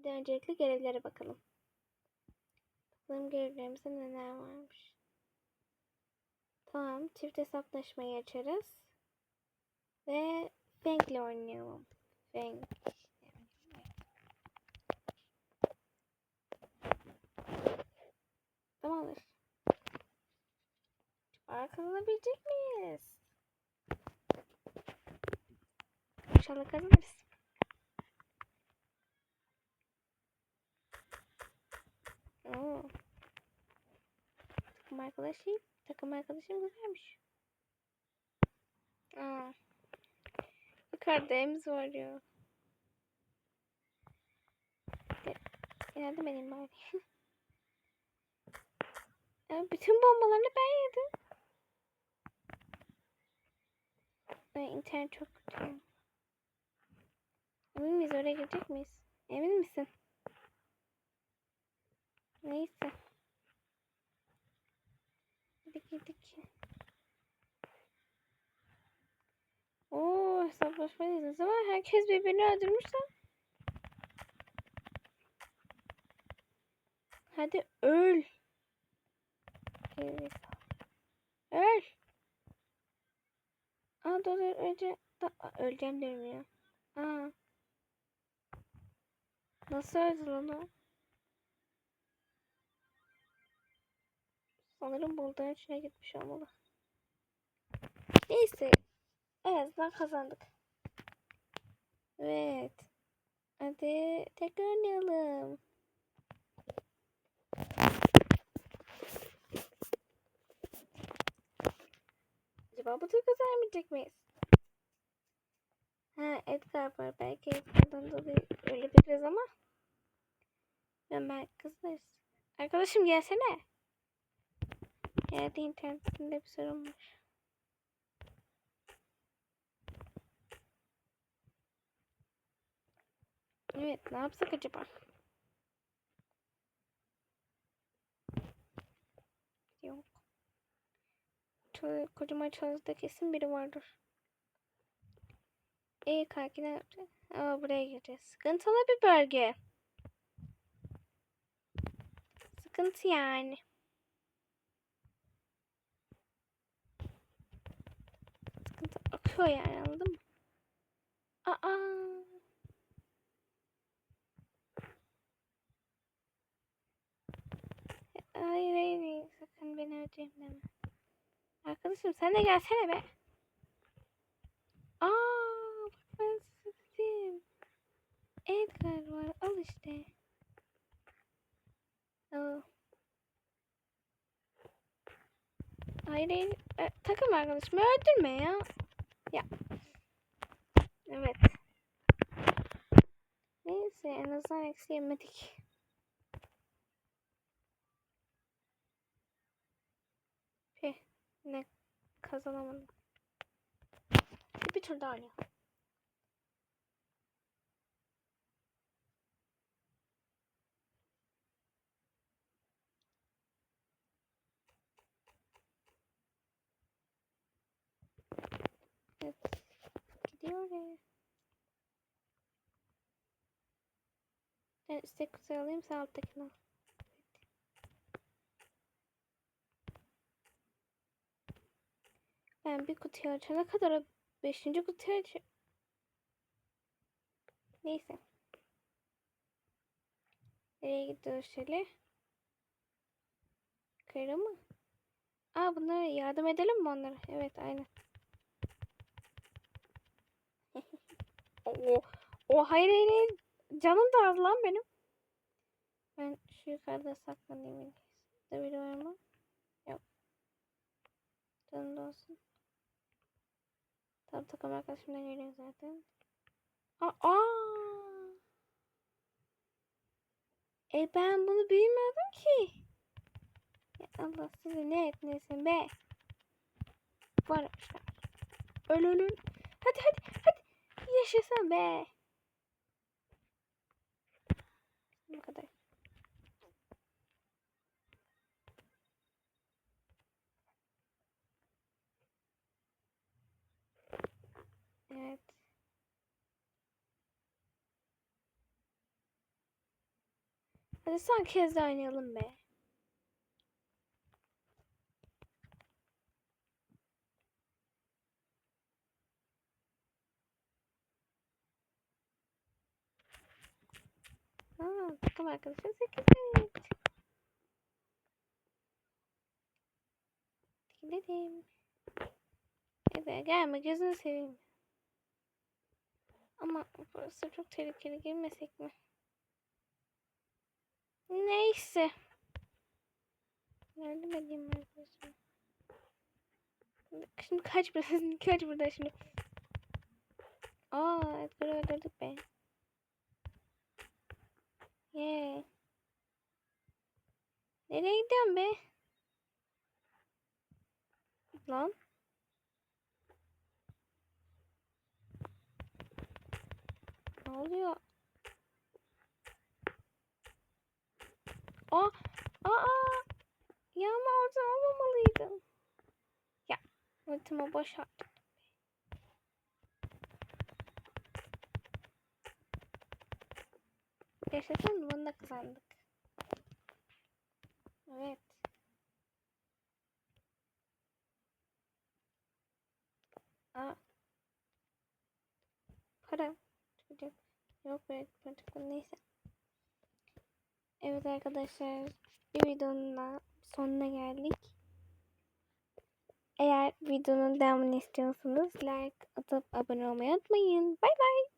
Hadi öncelikle görevlere bakalım. Bakalım görevlerimizde neler varmış. Tamam. Çift hesaplaşmayı açarız. Ve Fang'le oynayalım. Fang. Tamamdır. Kazanabilecek miyiz? İnşallah kazanırız. Oo. Takım arkadaşım, takım arkadaşım güzelmiş. Aa. Yukarıda emz var ya. Yardım edeyim bari. Ya bütün bombalarını ben yedim. Ay, internet çok kötü. Emin miyiz oraya girecek miyiz? Emin misin? Neyse. Hadi girdik. Oo hesaplaşmayız ama herkes birbirini öldürmüş lan. Hadi öl. Öl. Aa dur dur önce da, öleceğim diyorum ya. Aa. Nasıl öldü lan o? Sanırım bulduğun içine gitmiş olmalı. Neyse. En azından kazandık. Evet. Hadi tekrar oynayalım. Acaba bu tur kazanabilecek miyiz? Ha Edgar var. Belki Edgar'dan dolayı öyle biliriz ama. Ben belki kızlarız. Arkadaşım gelsene. Yerde internetinde bir sorun var. Evet ne yapsak acaba? Yok. Ço kocaman çalıda kesin biri vardır. İyi kanki ne yapacağız? Aa buraya gireceğiz. Sıkıntılı bir bölge. Sıkıntı yani. Akıyor yani anladın mı? Aa. Hayır hayır hayır. Sakın beni öldüreyim deme. Arkadaşım sen de gelsene be. Aa bak ben dedim. Edgar var al işte. Al. Hayır hayır. E, takım arkadaşımı öldürme ya. Ya. Evet. Neyse en azından eksi yemedik. Peh. Ne kazanamadım. Bir, tur daha oynayalım. Evet. Oraya. Ben üstteki kutuyu alayım sen alttakini al. Ben bir kutuyu açana kadar o beşinci kutuyu aç... Neyse. Nereye gidiyoruz şöyle? Yukarı mı? Aa bunlara yardım edelim mi onlara? Evet aynen. O, o hayır hayır hayır. Canım da az lan benim. Ben şu yukarıda saklanayım. Burada biri var mı? Yok. Canım da olsun. Tam takım arkadaşım da geliyor zaten. Aa! E ben bunu bilmiyordum ki. Ya Allah sizi ne etmesin be. Varmışlar. Öl öl öl. Hadi hadi hadi. Yaşasın be. Bu kadar. Evet. Hadi son kez de oynayalım be. Aa, takım arkadaşım 8 evet. Gidelim. Evet gelme gözünü seveyim. Ama burası çok tehlikeli girmesek mi? Neyse. Yardım edeyim arkadaşım. Şimdi kaç burada? Kaç burada şimdi? Aa, Edgar'ı öldürdük be. Yeah. Nereye gidiyorsun be? Lan. Ne oluyor? Aa, aa, ya ama orada olmamalıydım. Ya, ultimi boş Yaşasın bunu da kazandık. Evet. Aa. Para. Çocuk. Yok be. Çocuk neyse. Evet arkadaşlar. Bir videonun da sonuna geldik. Eğer videonun devamını istiyorsanız like atıp abone olmayı unutmayın. Bay bay.